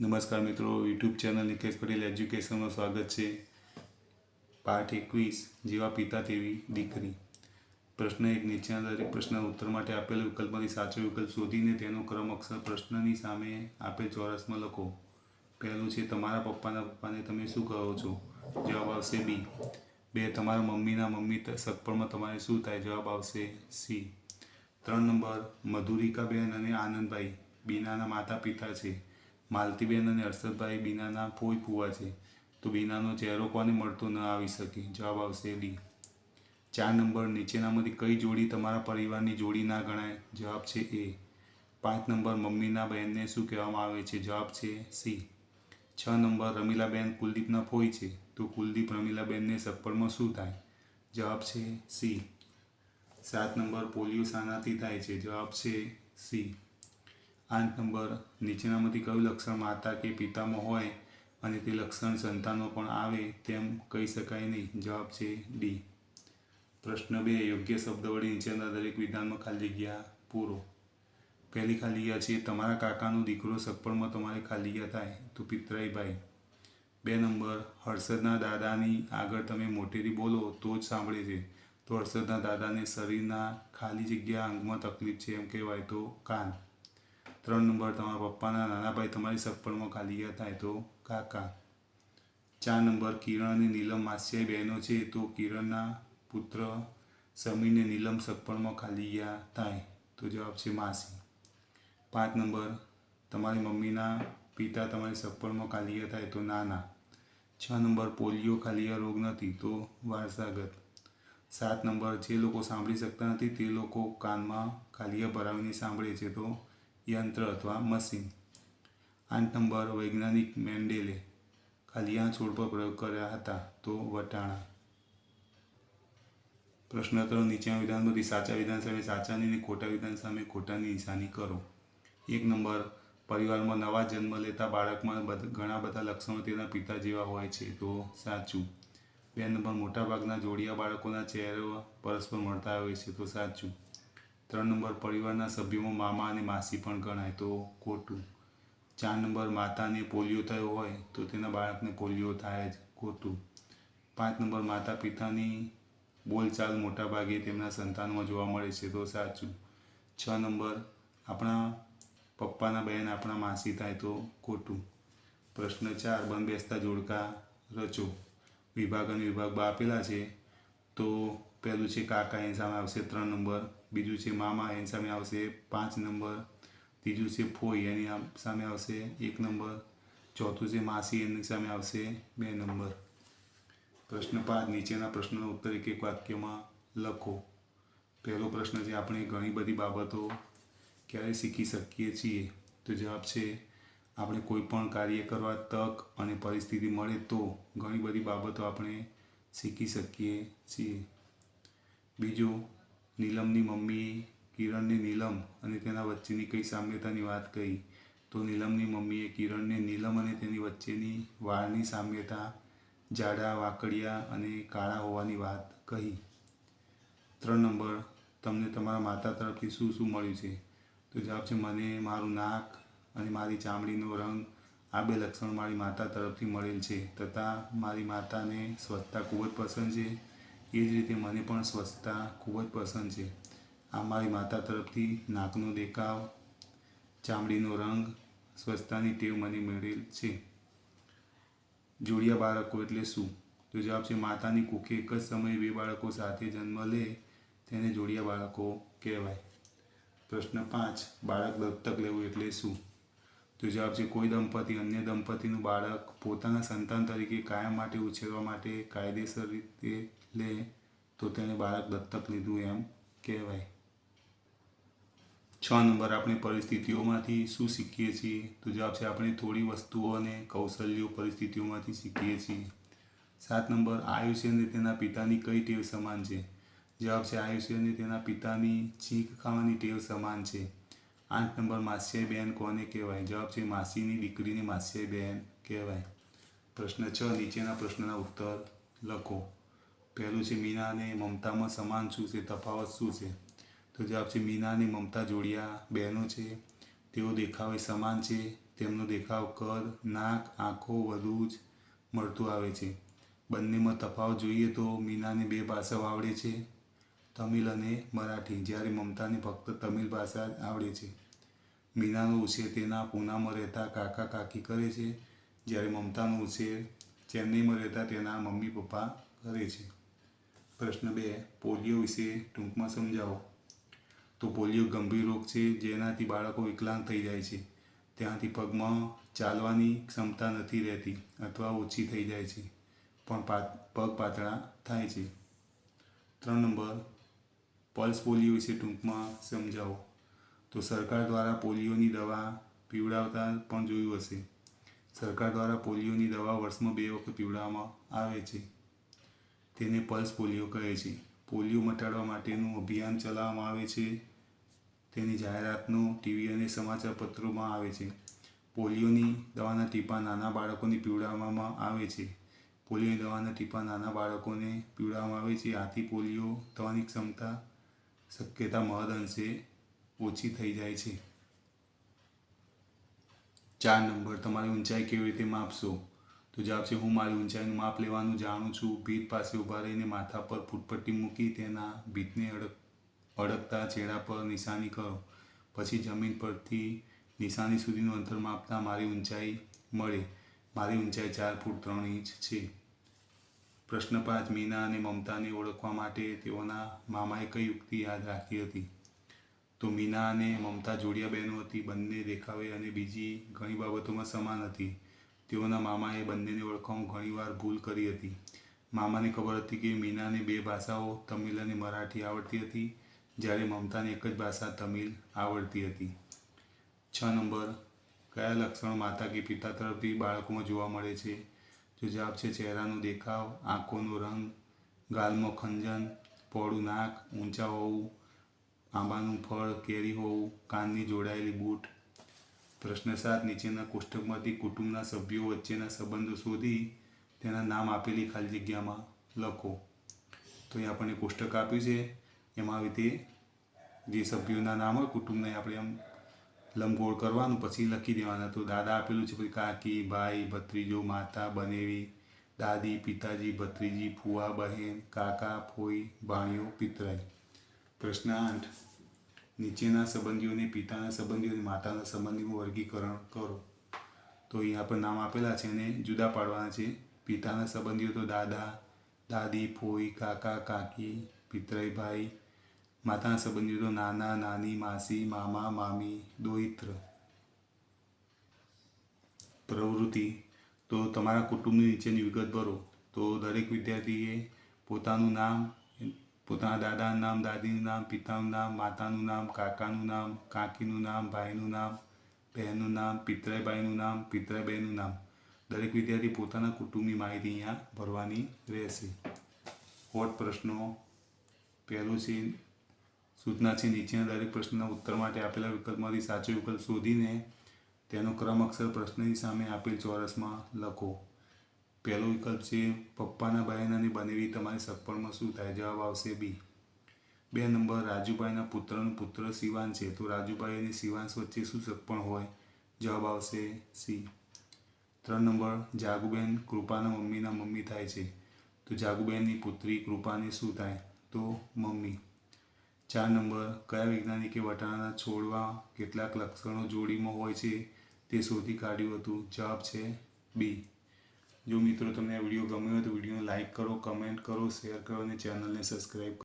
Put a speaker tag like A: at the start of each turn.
A: નમસ્કાર મિત્રો YouTube channel Nikesh Patel એજ્યુકેશનમાં સ્વાગત છે. પાઠ એકવીસ, જેવા પિતા તેવી દીકરી. પ્રશ્ન એક નીચેના દરેક પ્રશ્નના ઉત્તર માટે આપેલ વિકલ્પમાંથી સાચો વિકલ્પ શોધીને તેનો ક્રમ અક્ષર પ્રશ્નની સામે આપેલ ચોરસમાં લખો. પહેલું છે, તમારા પપ્પાના પપ્પાને તમે શું કહો છો? જવાબ આવશે બી. બે, તમારા મમ્મીના મમ્મી સગપણમાં તમારે શું થાય? જવાબ આવશે સી. ત્રણ નંબર, મધુરિકાબેન અને આનંદભાઈ, બીનાના માતા પિતા છે. માલતીબેન અને હર્ષદભાઈ બીનાના ફોઈ ફૂવા છે. તો બીનાનો ચહેરો કોને મળતો ન આવી શકે? જવાબ આવશે ડી. ચાર નંબર, નીચેનામાંથી કઈ જોડી તમારા પરિવારની જોડી ના ગણાય? જવાબ છે એ. પાંચ નંબર, મમ્મીના બહેનને શું કહેવામાં આવે છે? જવાબ છે સી. છ નંબર, રમીલાબેન કુલદીપના ફોઈ છે. તો કુલદીપ રમીલાબેનને સપ્પડમાં શું થાય? જવાબ છે સી. સાત નંબર, પોલિયો શાનાથી થાય છે. જવાબ છે સી. આઠ નંબર. નીચેનામાંથી કયું લક્ષણ માતા કે પિતામાં હોય અને તે લક્ષણ સંતાનમાં પણ આવે તેમ કહી શકાય નહીં. જવાબ છે ડી પ્રશ્ન બે. યોગ્ય શબ્દ વળી નીચેના દરેક વિધાનમાં ખાલી જગ્યા પૂરો. પહેલી ખાલી જગ્યા છે, તમારા કાકાનો દીકરો સગપણમાં તમારે ખાલી જગ્યા થાય. તો પિતરાઈભાઈ બે નંબર, હર્ષદના દાદાની આગળ તમે મોટેથી બોલો તો જ સાંભળે છે. તો હર્ષદના દાદાને શરીરના ખાલી જગ્યા અંગમાં તકલીફ છે એમ કહેવાય તો કાન. ત્રણ નંબર તમારા પપ્પાના નાના ભાઈ તમારી સગપણમાં ખાલી ગયા થાય તો કાકા. ચાર નંબર કિરણ અને નીલમ માસ્યાઈ બહેનો છે તો કિરણના પુત્ર સમીરને નીલમ ખાલી ગયા થાય તો જવાબ છે માસી. પાંચ નંબર તમારી મમ્મીના પિતા તમારી સગપણમાં ખાલી ગયા થાય તો નાના. છ નંબર પોલિયો ખાલીયા રોગ નથી તો વારસાગત. સાત નંબર જે લોકો સાંભળી શકતા નથી તે લોકો કાનમાં ખાલીયા ભરાવીને સાંભળે છે તો યંત્ર અથવા મશીન. આઠ નંબર, વૈજ્ઞાનિક મેન્ડેલે ખાલિયા છોડ પર પ્રયોગ કર્યા હતા તો વટાણા. પ્રશ્ન ત્રણ નીચેના વિધાનમાંથી સાચા વિધાન સામે સાચાની અને ખોટા વિધાન સામે ખોટાની નિશાની કરો. એક નંબર, પરિવારમાં નવા જન્મ લેતા બાળકમાં ઘણા બધા લક્ષણો તેના પિતા જેવા હોય છે તો સાચું. બે નંબર, મોટાભાગના જોડિયા બાળકોના ચહેરા પરસ્પર મળતા હોય છે તો સાચું. ત્રણ નંબર પરિવારના સભ્યોમાં મામા અને માસી પણ ગણાય. તો ખોટું. ચાર નંબર માતાને પોલિયો થયો હોય તો તેના બાળકને પોલિયો થાય જ. ખોટું. પાંચ નંબર માતા પિતાની બોલચાલ મોટાભાગે તેમના સંતાનમાં જોવા મળે છે. તો સાચું. છ નંબર આપણા પપ્પાના બહેન આપણા માસી થાય તો ખોટું. પ્રશ્ન ચાર, બંધ બેસતા જોડકા રચો. વિભાગ અને વિભાગ બા આપેલા છે તો પહેલું છે કાકા એની સામે આવશે ત્રણ નંબર, બીજું છે મામા એની સામે આવશે પાંચ નંબર, ત્રીજું છે ફોઈ એની સામે આવશે એક નંબર, ચોથું છે માસી એની સામે આવશે બે નંબર. પ્રશ્ન પાંચ, નીચેના પ્રશ્નનો ઉત્તર એક એક વાક્યમાં લખો. પહેલો પ્રશ્ન છે, આપણે ઘણી બધી બાબતો ક્યારે શીખી શકીએ છીએ? તો જવાબ છે, આપણે કોઈ પણ કાર્ય કરવા તક અને પરિસ્થિતિ મળે તો ઘણી બધી બાબતો આપણે શીખી શકીએ છીએ. બીજું નીલમની મમ્મીએ કિરણને નીલમ અને તેના વચ્ચેની કઈ સામ્યતાની વાત કહી, તો નીલમની મમ્મીએ કિરણને નીલમ અને તેની વચ્ચેની વાળની સામ્યતા, જાડા, વાકડિયા અને કાળા હોવાની વાત કહી. ત્રણ નંબર, તમને તમારા માતા તરફથી શું શું મળ્યું છે? તો જવાબ છે, મને મારું નાક અને મારી ચામડીનો રંગ આ બે લક્ષણ મારી માતા તરફથી મળેલ છે, તથા મારી માતાને સ્વચ્છતા ખૂબ જ પસંદ છે એ જ રીતે મને પણ સ્વચ્છતા ખૂબ જ પસંદ છે. આ મારી માતા તરફથી નાકનો દેખાવ, ચામડીનો રંગ, સ્વચ્છતાની ટેવ મને મળેલ છે. જોડિયા બાળકો એટલે શું? તો જવાબ છે, માતાની કુખે એક જ સમયે બે બાળકો સાથે જન્મ લે, તેને જોડિયા બાળકો કહેવાય. પ્રશ્ન પાંચ, બાળક દત્તક લેવું એટલે શું? તો જવાબ છે કોઈ દંપતી, અન્ય દંપતીનું બાળક પોતાના સંતાન તરીકે કાયમ માટે ઉછેરવા માટે કાયદેસર રીતે લે, તો તેને બાળક દત્તક લીધું એમ કહેવાય. છ નંબર, આપણે પરિસ્થિતિઓમાંથી શું શીખીએ છીએ? તો જવાબ છે, આપણે થોડી વસ્તુઓ અને કૌશલ્યો પરિસ્થિતિઓમાંથી શીખીએ છીએ. સાત નંબર, આયુષ્ય અને તેના પિતાની કઈ ટેવ સમાન છે? જવાબ છે, આયુષ્ય અને તેના પિતાની છીંક ખાવાની ટેવ સમાન છે. આઠ નંબર માસ્યાઈ બહેન કોને કહેવાય? જવાબ છે માસીની દીકરીને માસ્યાઈ બહેન કહેવાય. પ્રશ્ન છ, નીચેના પ્રશ્નના ઉત્તર લખો. પહેલું છે મીના અને મમતામાં સમાન શું છે? તફાવત શું છે? તો જવાબ છે મીના અને મમતા જોડિયા બહેનો છે. તેઓ દેખાવે સમાન છે. તેમનો દેખાવ કદ, નાક, આંખો વધુ જ મળતું આવે છે. બંનેમાં તફાવત જોઈએ તો મીનાને બે ભાષાઓ આવડે છે. તમિલ અને મરાઠી, જ્યારે મમતાને ફક્ત તમિલ ભાષા આવડે છે. મીનાનો ઉછેર તેના પૂનામાં રહેતા કાકા કાકી કરે છે. જ્યારે મમતાનો ઉછેર ચેન્નઈમાં રહેતા તેના મમ્મી પપ્પા કરે છે. પ્રશ્ન બે, પોલિયો વિશે ટૂંકમાં સમજાવો. તો પોલિયો ગંભીર રોગ છે, જેનાથી બાળકો વિકલાંગ થઈ જાય છે. ત્યાંથી પગમાં ચાલવાની ક્ષમતા નથી રહેતી અથવા ઓછી થઈ જાય છે. પણ પગ પાતળા થાય છે. ત્રણ નંબર પલ્સ પોલિયો વિશે ટૂંકમાં સમજાવો. તો સરકાર દ્વારા પોલિયોની દવા પીવડાવતા પણ જોયું હશે. સરકાર દ્વારા પોલિયોની દવા વર્ષમાં બે વખત પીવડાવવામાં આવે છે. તેને પલ્સ પોલિયો કહે છે. પોલિયો મટાડવા માટેનું અભિયાન ચલાવવામાં આવે છે. તેની જાહેરાતનો ટીવી અને સમાચાર પત્રોમાં આવે છે. પોલિયોની દવાના ટીપા નાના બાળકોને પીવડાવવામાં આવે છે. પોલિયોની દવાના ટીપા નાના બાળકોને પીવડાવવામાં આવે છે. આથી પોલિયો થવાની ક્ષમતા શક્યતા મહદ અંશે ઓછી થઈ જાય છે. ચાર નંબર, તમારી ઊંચાઈ કેવી રીતે માપશો? તો જવાબ છે, હું મારી ઊંચાઈનું માપ લેવાનું જાણું છું. ભીત પાસે ઊભા રહીને માથા પર ફૂટપટ્ટી મૂકી તેના ભીતને અડક, અડકતા છેડા પર નિશાની કરો. પછી જમીન પરથી નિશાની સુધીનું અંતર માપતા મારી ઊંચાઈ મળે. મારી ઊંચાઈ ચાર ફૂટ ત્રણ ઇંચ છે. પ્રશ્ન પાંચ મીના અને મમતાને ઓળખવા માટે તેઓના મામાએ કઈ યુક્તિ યાદ રાખી હતી? તો મીના અને મમતા જોડિયા બહેનો હતી, બંને દેખાવે અને બીજી ઘણી બાબતોમાં સમાન હતી. તેઓના મામાએ બંનેને ઓળખવામાં ઘણીવાર ભૂલ કરી હતી. મામાને ખબર હતી કે મીનાને બે ભાષાઓ, તમિલ અને મરાઠી, આવડતી હતી, જ્યારે મમતાને એક જ ભાષા, તમિલ, આવડતી હતી. છ નંબર. કયા લક્ષણો માતા કે પિતા તરફથી બાળકોમાં જોવા મળે છે? જો જવાબ છે ચહેરાનો દેખાવ આંખોનો રંગ ગાલમાં ખંજન પહોળું નાક ઊંચા હોવું આંબાનું ફળ કેરી હોવું કાનની જોડાયેલી બૂટ પ્રશ્ન સાત નીચેના કોષ્ટકમાંથી કુટુંબના સભ્યો વચ્ચેના સંબંધો શોધી તેના નામ આપેલી ખાલી જગ્યામાં લખો તો એ આપણને કોષ્ટક આપ્યું છે એમાં આવી રીતે જે સભ્યોના નામ હોય કુટુંબને આપણે આમ લંબગોળ કરવાનું, પછી લખી દેવાના. તો દાદા આપેલું છે, પછી કાકી, ભાઈ, ભત્રીજો, માતા, બનેવી, દાદી, પિતાજી, ભત્રીજી, ફુવા, બહેન, કાકા, ફોઈ, ભાણીઓ, પિતરાઈ. પ્રશ્ન આઠ. નીચેના સંબંધીઓને પિતાના સંબંધીઓ અને માતાના સંબંધીમાં વર્ગીકરણ કરો. તો અહીંયા પણ નામ આપેલા છે અને જુદા પાડવાના છે. પિતાના સંબંધીઓ તો દાદા, દાદી, ફોઈ, કાકા, કાકી, પિતરાઈ, ભાઈ માતાના સંબંધીઓ નાના, નાની, માસી, મામા, મામી, દોહિત્ર. પ્રવૃત્તિ. તો તમારા કુટુંબની નીચેની વિગત ભરો. તો દરેક વિદ્યાર્થીએ પોતાનું નામ, પોતાના દાદાનું નામ, દાદીનું નામ, પિતાનું નામ, માતાનું નામ, કાકાનું નામ, કાકીનું નામ, ભાઈનું નામ, બહેનનું નામ પિતરાઈભાઈનું નામ પિતરાઈ બહેનનું નામ. દરેક વિદ્યાર્થી પોતાના કુટુંબની માહિતી અહીંયા ભરવાની રહેશે. હોટ પ્રશ્નો. પહેલું છે સૂચના છે, નીચેના દરેક પ્રશ્નના ઉત્તર માટે આપેલા વિકલ્પમાંથી સાચો વિકલ્પ શોધીને તેનો ક્રમ અક્ષર પ્રશ્નની સામે આપેલ ચોરસમાં લખો. પહેલો વિકલ્પ છે, પપ્પાના બહેન અને બનેવી તમારી સગપણમાં શું થાય? જવાબ આવશે બી. બે નંબર, રાજુભાઈના પુત્રનો પુત્ર શિવાન છે, તો રાજુભાઈ અને શિવાંશ વચ્ચે શું સગપણ હોય? જવાબ આવશે સી. ત્રણ નંબર, જાગુબેન કૃપાના મમ્મીના મમ્મી થાય છે, તો જાગુબેનની પુત્રી કૃપાને શું થાય? તો મમ્મી. ચાર નંબર, કયા વૈજ્ઞાનિકે વટાણાના છોડવા કેટલાક લક્ષણો જોડીમાં હોય છે તે શોધી કાઢ્યું હતું? જવાબ છે બી. જો મિત્રો તમને આ વીડિયો ગમ્યો હોય તો વિડીયોને લાઇક કરો, કમેન્ટ કરો, શેર કરો અને ચેનલને સબસ્ક્રાઈબ કરો